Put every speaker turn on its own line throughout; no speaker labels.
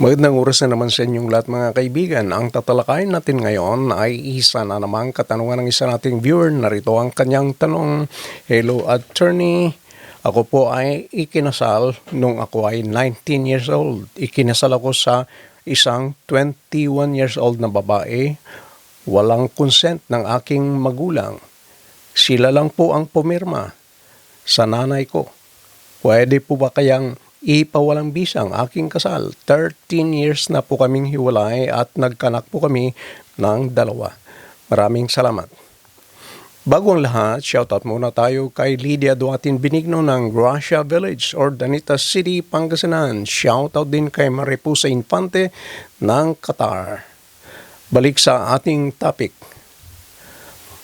Magandang oras na naman sa inyong lahat mga kaibigan. Ang tatalakayin natin ngayon ay isa na namang katanungan ng isa nating viewer. Narito ang kanyang tanong. Hello attorney, ako po ay ikinasal nung ako ay 19 years old. Ikinasal ako sa isang 21 years old na babae. Walang consent ng aking magulang. Sila lang po ang pumirma sa nanay ko. Pwede po ba kayang ipawalang bisa ang aking kasal? 13 years na po kaming hiwalay at nagkanak po kami ng dalawa. Maraming salamat. Bago ang lahat, shoutout muna tayo kay Lydia Duatin Benigno ng Gracia Village, Ordanita City, Pangasinan. Shoutout din kay Maripusa Infante ng Qatar. Balik sa ating topic.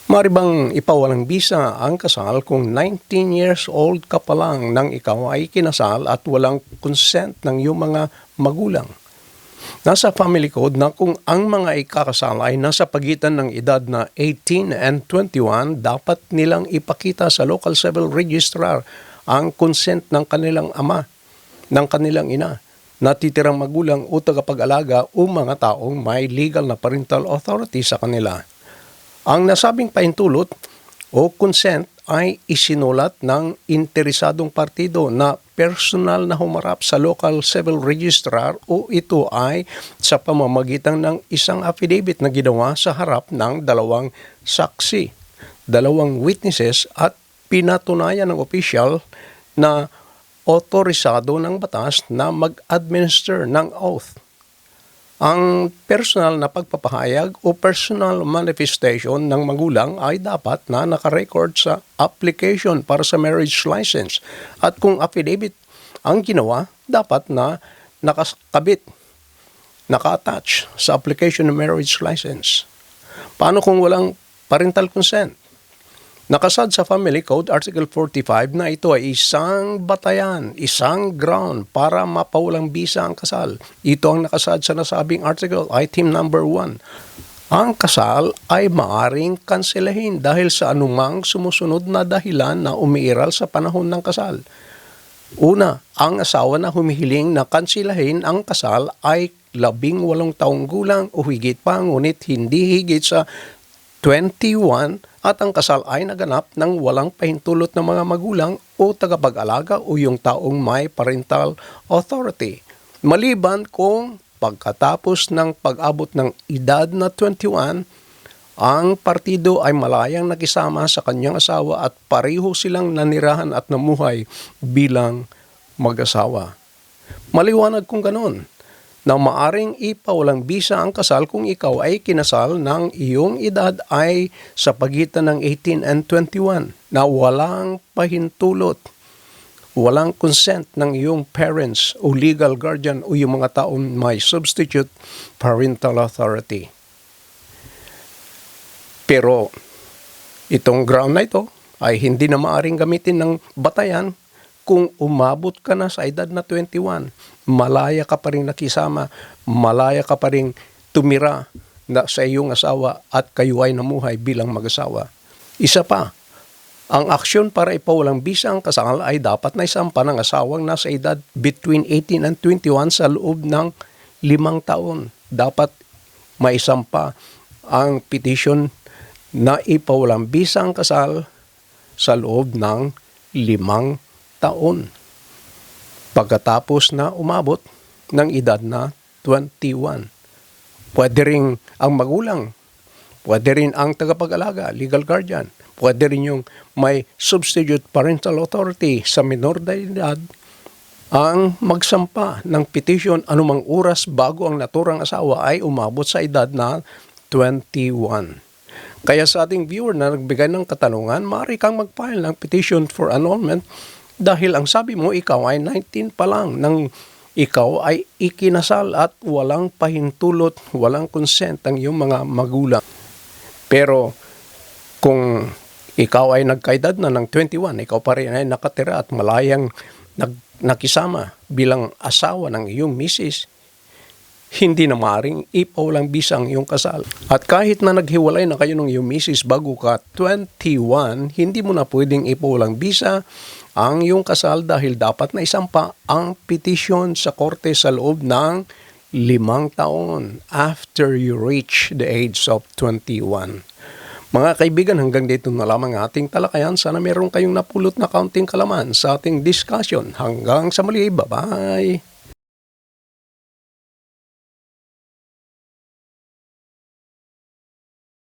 Mari bang ipawalang bisa ang kasal kung 19 years old ka pa lang nang ikaw ay kinasal at walang consent ng iyong mga magulang? Nasa family code na kung ang mga ikakasal ay nasa pagitan ng edad na 18 and 21, dapat nilang ipakita sa local civil registrar ang consent ng kanilang ama, ng kanilang ina, natitirang magulang o tagapag-alaga o mga taong may legal na parental authority sa kanila. Ang nasabing pahintulot o consent ay isinulat ng interesadong partido na personal na humarap sa local civil registrar o ito ay sa pamamagitan ng isang affidavit na ginawa sa harap ng dalawang saksi, dalawang witnesses at pinatunayan ng official na otorisado ng batas na mag-administer ng oath ang personal na pagpapahayag o personal manifestation ng magulang ay dapat na nakarecord sa application para sa marriage license. At kung affidavit ang ginawa, dapat na nakakabit, naka-attach sa application ng marriage license. Paano kung walang parental consent? Nakasad sa Family Code Article 45 na ito ay isang batayan, isang ground para mapawalang bisa ang kasal. Ito ang nakasad sa nasabing article, item number 1. Ang kasal ay maaring kanselahin dahil sa anumang sumusunod na dahilan na umiiral sa panahon ng kasal. Una, ang asawa na humihiling na kansilahin ang kasal ay labing walong taong gulang o higit pa, ngunit hindi higit sa 21 at ang kasal ay naganap ng walang pahintulot ng mga magulang o tagapag-alaga o yung taong may parental authority. Maliban kung pagkatapos ng pag-abot ng edad na 21, ang partido ay malayang nakisama sa kanyang asawa at pareho silang nanirahan at namuhay bilang mag-asawa. Maliwanag kung ganon na maaring ipawalang bisa ang kasal kung ikaw ay kinasal ng iyong edad ay sa pagitan ng 18 and 21 na walang pahintulot, walang consent ng iyong parents o legal guardian o yung mga taong may substitute parental authority. Pero itong ground na ito ay hindi na maaring gamitin ng batayan kung umabot ka na sa edad na 21, malaya ka pa rin nakisama, malaya ka pa rin tumira na sa iyong asawa at kayo ay namuhay bilang mag-asawa. Isa pa, ang aksyon para ipawalang bisa ang kasal ay dapat na isampa ng asawang nasa edad between 18 and 21 sa loob ng limang taon. Dapat maisampa ang petition na ipawalang bisa ang kasal sa loob ng limang taon pagkatapos na umabot ng edad na 21. Pwede rin ang magulang, pwede rin ang tagapag-alaga, legal guardian, pwede rin yung may substitute parental authority sa minor de edad ang magsampa ng petition anumang oras bago ang naturang asawa ay umabot sa edad na 21. Kaya sa ating viewer na nagbigay ng katanungan, maaari kang mag-file ng petition for annulment dahil ang sabi mo, ikaw ay 19 pa lang nang ikaw ay ikinasal at walang pahintulot, walang consent ang iyong mga magulang. Pero kung ikaw ay nagkaedad na ng 21, ikaw pa rin ay nakatira at malayang nag, nakisama bilang asawa ng iyong misis, hindi na maaaring ipawalang bisa ang iyong kasal. At kahit na naghiwalay na kayo ng iyong misis bago ka 21, hindi mo na pwedeng ipawalang bisa ang iyong kasal dahil dapat na isampa ang petisyon sa korte sa loob ng limang taon after you reach the age of 21. Mga kaibigan, hanggang dito na lamang ang ating talakayan. Sana meron kayong napulot na kaunting kalaman sa ating discussion. Hanggang sa muli, bye-bye!